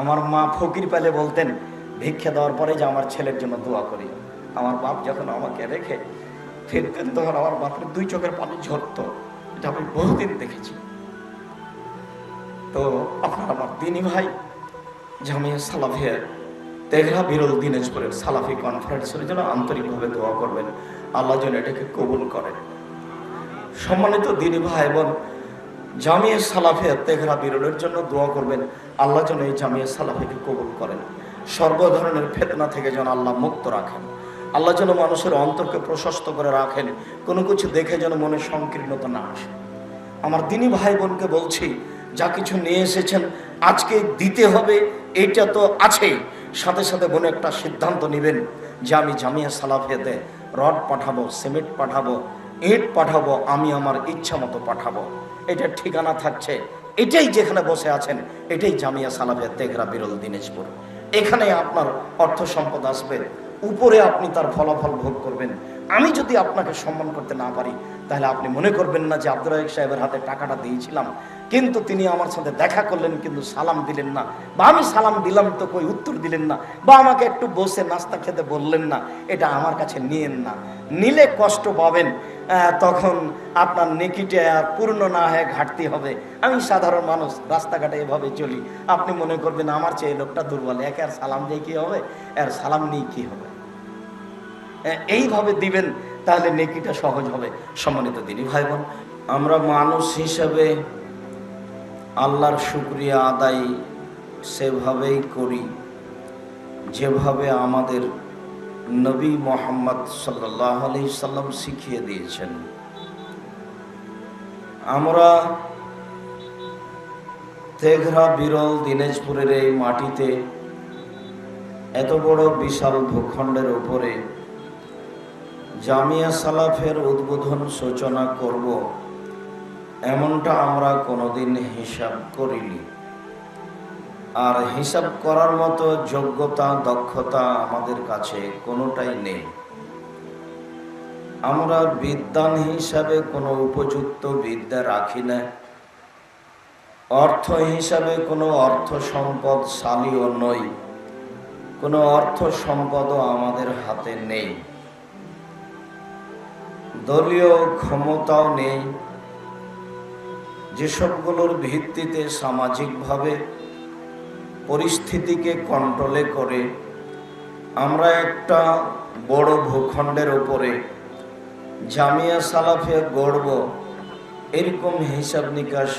আমার মা ফকির পেলে বলতেন, ভিক্ষা দেওয়ার পরে যে আমার ছেলের জন্য দোয়া করি। আমার বাপ যখন আমাকে রেখে ফিরতেন, তখন আমার বাপের দুই চোখের পানি ঝরতো, এটা আমি বহুদিন দেখেছি। তো আপনার আমার দিনী ভাই, জামিয়া সালাফিয়া তেঘরা বিরল দিনাজপুরের সালাফি কনফারেন্সের জন্য আন্তরিকভাবে দোয়া করবেন। আল্লাহ যেন এটাকে কবুল করেন। সম্মানিত দিনী ভাই বোন জামিয়া সালাফিয়া তেঘরা বিরলের জন্য দোয়া করবেন। আল্লাহ যেন এই জামিয়া সালাফিকে কবুল করেন। সর্ব ধরনের ফেতনা থেকে যেন আল্লাহ মুক্ত রাখেন। আল্লাহ যেন মানুষের অন্তরকে প্রশস্ত করে রাখেন। কোনো কিছু দেখে যেন মনে সংকীর্ণতা না আসে। আমার দিনী ভাই বোনকে বলছি, যা কিছু নিয়ে এসেছেন, আজকে দিতে হবে এইটা তো আছেই সাথে সাথে মনে একটা সিদ্ধান্ত নেবেন যে আমি জামিয়া সালাফিয়াতে রড পাঠাবো, সিমেন্ট পাঠাবো, ইট পাঠাবো, আমি আমার ইচ্ছা মতো পাঠাবো। এটার ঠিকানা থাকছে। এটাই যেখানে বসে আছেন, এটাই জামিয়া সালাফিয়া তেঘরা বিরল দিনাজপুর। এখানে আপনার অর্থ সম্পদ আসবে। উপরে আপনি তার ফলাফল ভোগ করবেন। আমি যদি আপনাকে সম্মান করতে না পারি, তাহলে আপনি মনে করবেন না যে আব্দুর রাহিক সাহেবের হাতে টাকাটা দিয়েছিলাম। কিন্তু তিনি আমার সাথে দেখা করলেন, কিন্তু সালাম দিলেন না। বা আমি সালাম দিলাম তো কই উত্তর দিলেন না? বা আমাকে একটু বসে নাস্তা খেতে বললেন না? এটা আমার কাছে নিয়েন না। নিলে কষ্ট পাবেন। তখন আপনার নেকিটে আর পূর্ণ না হয়ে ঘাটতি হবে। আমি সাধারণ মানুষ, রাস্তাঘাটে এভাবে চলি। আপনি মনে করবেন আমার চেয়ে লোকটা দুর্বল। একে আর সালাম দিয়ে কী হবে? আর সালাম নিয়ে কী হবে? এইভাবে দিবেন, তাহলে নেকিটা সহজ হবে। সম্মানিত দিনই ভাই বোন আমরা মানুষ হিসাবে আল্লাহর শুক্রিয়া আদায় সেভাবেই করি, যেভাবে আমাদের নবী মোহাম্মদ সাল্লাহ আলি সাল্লাম শিখিয়ে দিয়েছেন। আমরা তেঘরা বিরল দিনাজপুরের এই মাটিতে এত বড় বিশাল ভূখণ্ডের উপরে জামিয়া সালাফের উদ্বোধন সূচনা করব, এমনটা আমরা কোনোদিন হিসাব করিনি। আর হিসাব করার মতো যোগ্যতা, দক্ষতা আমাদের কাছে কোনোটাই নেই। আমরা বিদ্যান হিসাবে কোনো উপযুক্ত বিদ্যা রাখি না। অর্থ হিসাবে কোনো অর্থ সম্পদ শালীও নই। কোনো অর্থ সম্পদও আমাদের হাতে নেই। দলীয় ক্ষমতাও নেই। যেসবগুলোর ভিত্তিতে সামাজিকভাবে পরিস্থিতিকে কন্ট্রোলে করে আমরা একটা বড় ভূখণ্ডের ওপরে জামিয়া সালাফিয়া গড়ব, এরকম হিসাব নিকাশ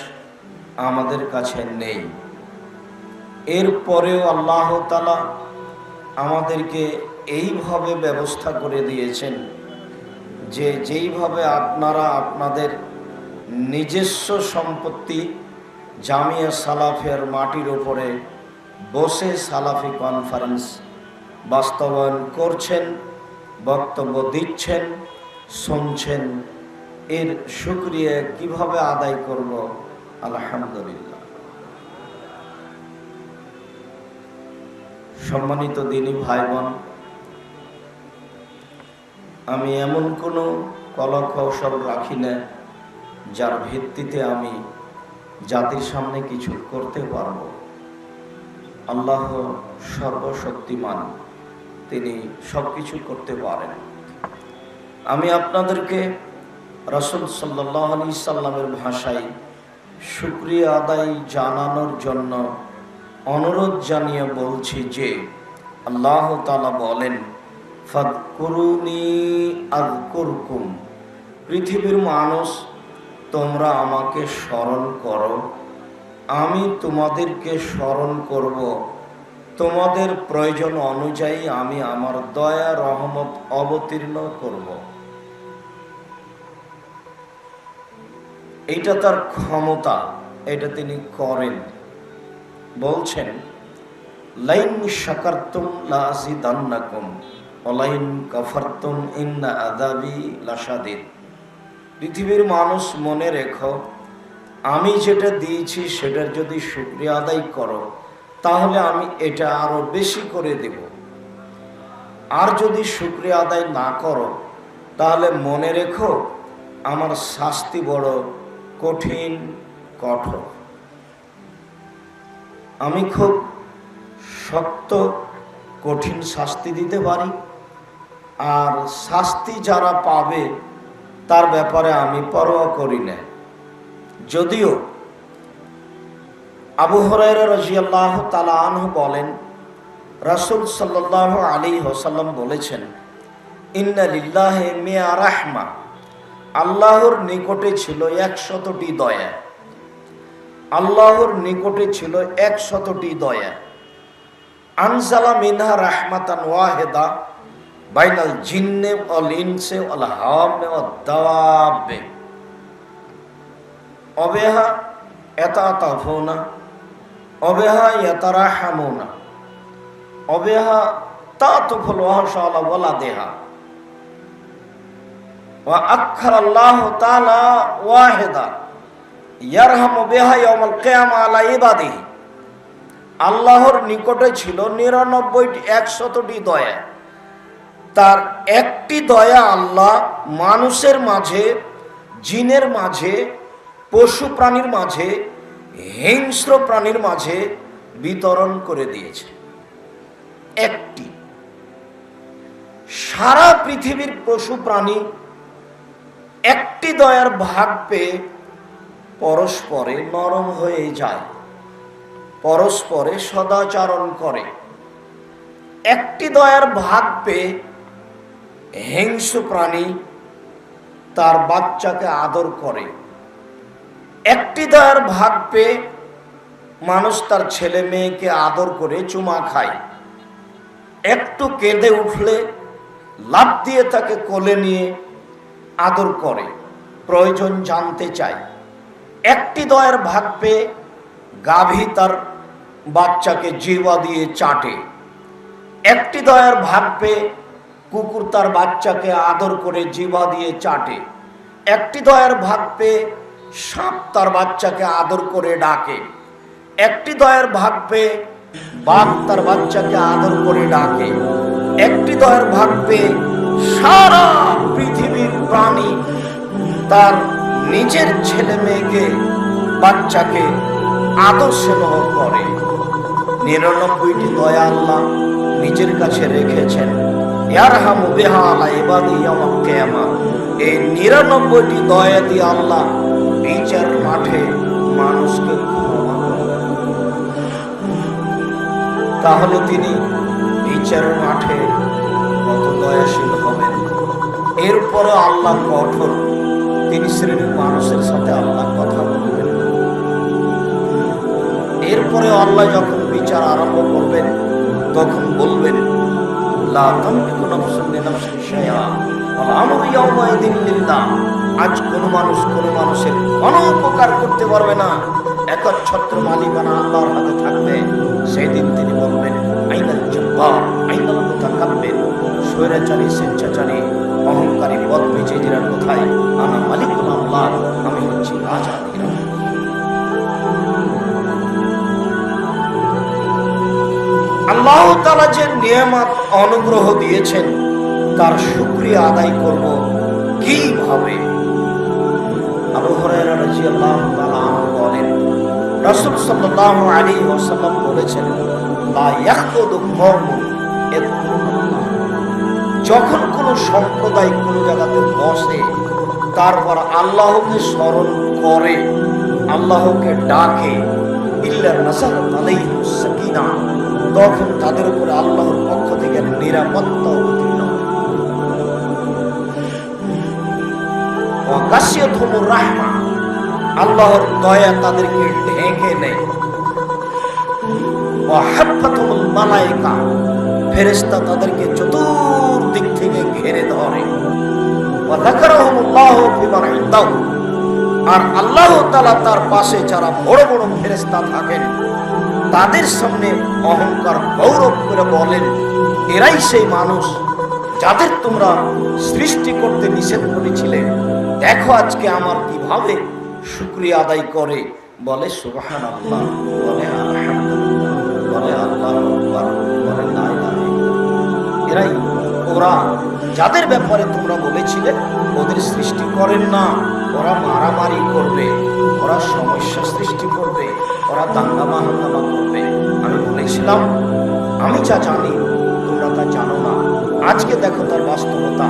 আমাদের কাছে নেই। এরপরেও আল্লাহ তালা আমাদেরকে এইভাবে ব্যবস্থা করে দিয়েছেন যে যেইভাবে আপনারা আপনাদের নিজস্ব সম্পত্তি জামিয়া সালাফের মাটির ওপরে বসে সালাফি কনফারেন্স বাস্তবায়ন করছেন, বক্তব্য দিচ্ছেন, শুনছেন। এর সুক্রিয়া কীভাবে আদায় করব? আলহামদুলিল্লাহ। সম্মানিত দিনী ভাই বোন আমি এমন কোনো কলকৌশল রাখি না, যার ভিত্তিতে আমি জাতির সামনে কিছু করতে পারব। আল্লাহ সর্বশক্তিমান। তিনি সব কিছু করতে পারেন। আমি আপনাদেরকে রসুল সাল্লাহ আলি সাল্লামের ভাষায় শুক্রিয়া আদায় জানানোর জন্য অনুরোধ জানিয়ে বলছি যে, আল্লাহ তালা বলেন, ফাদকুরুনি আদকুরকুম পৃথিবীর মানুষ, তোমরা আমাকে স্মরণ করো। আমি তোমাদেরকে স্মরণ করব। তোমাদের প্রয়োজন অনুযায়ী আমি আমার দয়া, রহমত অবতীর্ণ করব। এইটা তার ক্ষমতা, এটা তিনি করেন। বলছেন, লাইন শাকারতুম লাজিদান্নাকুম অলাইন কাফারতুম ইন্না আদাবি লাসাদিদ পৃথিবীর মানুষ মনে রেখো আমি যেটা দিয়েছি সেটার যদি শুক্রিয়া আদায় করো, তাহলে আমি এটা আরও বেশি করে দেব। আর যদি শুক্রিয়া আদায় না করো, তাহলে মনে রেখো আমার শাস্তি বড় কঠিন, কঠোর। আমি খুব শক্ত, কঠিন শাস্তি দিতে পারি, আর শাস্তি যারা পাবে, তার ব্যাপারে আমি পরোয়া করি না। যদিও আবু হরাইরা রাজিয়াল্লাহ তালা আনহু বলেন, রাসুল সাল্লাহ আলী হোসাল্লাম বলেছেন, ইন্না লিল্লাহে মিয়া রাহমা, আল্লাহর নিকটে ছিল একশতটি দয়া। আল্লাহর নিকটে ছিল একশতটি দয়া। আনজালা মিনহা রাহমাতান ওয়াহেদা, বাইনাল জিন্নে অল ইনসে অল হামে দাওয়াবে। অবেহা এতা তাফোনা অবেহা এতারা হামোনা অবেহা তা তো ফল ওয়াহসালা ওয়ালা দেহা আল্লাহ ওয়াহিদা ইয়ারহামু আলা আল্লাহর নিকটে ছিল নিরানব্বইটি একশতটি দয়া। তার একটি দয়া আল্লাহ মানুষের মাঝে, জিনের মাঝে পশু প্রাণীর মাঝে, হিংস্র প্রাণীর মাঝে বিতরণ করে দিয়েছে। একটি, সারা পৃথিবীর পশু প্রাণী একটি দয়ার ভাগ পেয়ে পরস্পরে নরম হয়ে যায়, পরস্পরে সদাচরণ করে। একটি দয়ার ভাগ পেয়ে হিংস্র প্রাণী তার বাচ্চাকে আদর করে। একটি দয়ার ভাগ পেয়ে মানুষ তার ছেলে মেয়েকে আদর করে চুমা খায়। একটু কেঁদে উঠলে লাভ দিয়ে তাকে কোলে নিয়ে আদর করে, প্রয়োজন জানতে চায়। একটি দয়ের ভাগ পেয়ে গাভী তার বাচ্চাকে জিওয়া দিয়ে চাটে। একটি দয়ার ভাগ পেয়ে কুকুর তার বাচ্চাকে আদর করে জিবা দিয়ে চাটে। একটি দয়ার ভাগ পেয়ে সাপ তার বাচ্চাকে আদর করে ডাকে। একটি দয়ের ভাগ পেয়ে বাঘ তার বাচ্চাকে আদর করে ডাকে। একটি দয়ের ভাগ পেয়ে সারা পৃথিবীর প্রাণী তার নিজের ছেলে মেয়েকে, বাচ্চাকে আদর স্নেহ করে। নিরানব্বইটি দয়া আল্লাহ নিজের কাছে রেখেছেন। এই নিরানব্বইটি দয়া দিয়ে আল্লাহ বিচার মাঠে মানুষকে। তাহলে তিনি বিচারের মাঠে কত দয়াশীল হবেন? এরপরে আল্লাহ কঠোর। তিনি শ্রেণির মানুষের সাথে আল্লাহ কথা বলবেন। এরপরে আল্লাহ যখন বিচার আরম্ভ করবেন, তখন বলবেন, লা তামলিকু নাফসুন লিনাফসিন শাইআ ওয়াল আমরু ইয়াওমাইদিন লিল্লাহ। আজ কোন মানুষ কোন মানুষের কোনো উপকার করতে পারবে না। একচ্ছত্র মালিকানা আল্লাহর হাতে থাকবে। সেদিন তিনি বলবেন, আইনাল জব্বার, আইনাল মুতাকাব্বির, স্বৈরাচারী, স্বেচ্ছাচারী, অহংকারী পদ বিজয়ীরা কোথায়? আমি মালিকুল আল্লাহ, আমি হচ্ছি রাজা আল্লাহ তালা যে নিয়ামত, অনুগ্রহ দিয়েছেন, তার শুক্রিয়া আদায় করব কীভাবে? আবু রাদিয়াল্লাহু তাআলা আনহু বলেন, রাসূল সাল্লাল্লাহু আলাইহি ওয়াসাল্লাম বলেছেন ইয়াদকুরুল্লাহ যখন কোন সম্প্রদায় কোন জায়গাতে বসে, তারপর আল্লাহকে স্মরণ করে, আল্লাহকে ডাকে তখন তাদের উপরে আল্লাহর পক্ষ থেকে নিরাপত্তা রাহমা, আল্লাহর দয়া তাদেরকে ঢেকে নেয়। মালায়েকা ফেরেশতা তাদেরকে চতুর্দিক থেকে ঘিরে ধরে। আর আল্লাহ তাআলা তার পাশে যারা বড় বড় ফেরেশতা থাকেন, তাদের সামনে অহংকার গৌরব করে বলেন, এরাই সেই মানুষ যাদের তোমরা সৃষ্টি করতে নিষেধ করেছিলে। দেখো আজকে আমার কীভাবে শুক্রিয়া আদায় করে। বলে সুবহান আল্লাহ বলে আলহামদুলিল্লাহ, বলে আল্লাহ বলে। এরাই ওরা, যাদের ব্যাপারে তোমরা বলেছিলে, ওদের সৃষ্টি করেন না। ওরা মারামারি করবে, ওরা সমস্যা সৃষ্টি করবে, ওরা দাঙ্গা মাহাঙ্গামা করবে। আমি বলেছিলাম, আমি যা জানি, তোমরা তা জানো না। আজকে দেখো তার বাস্তবতা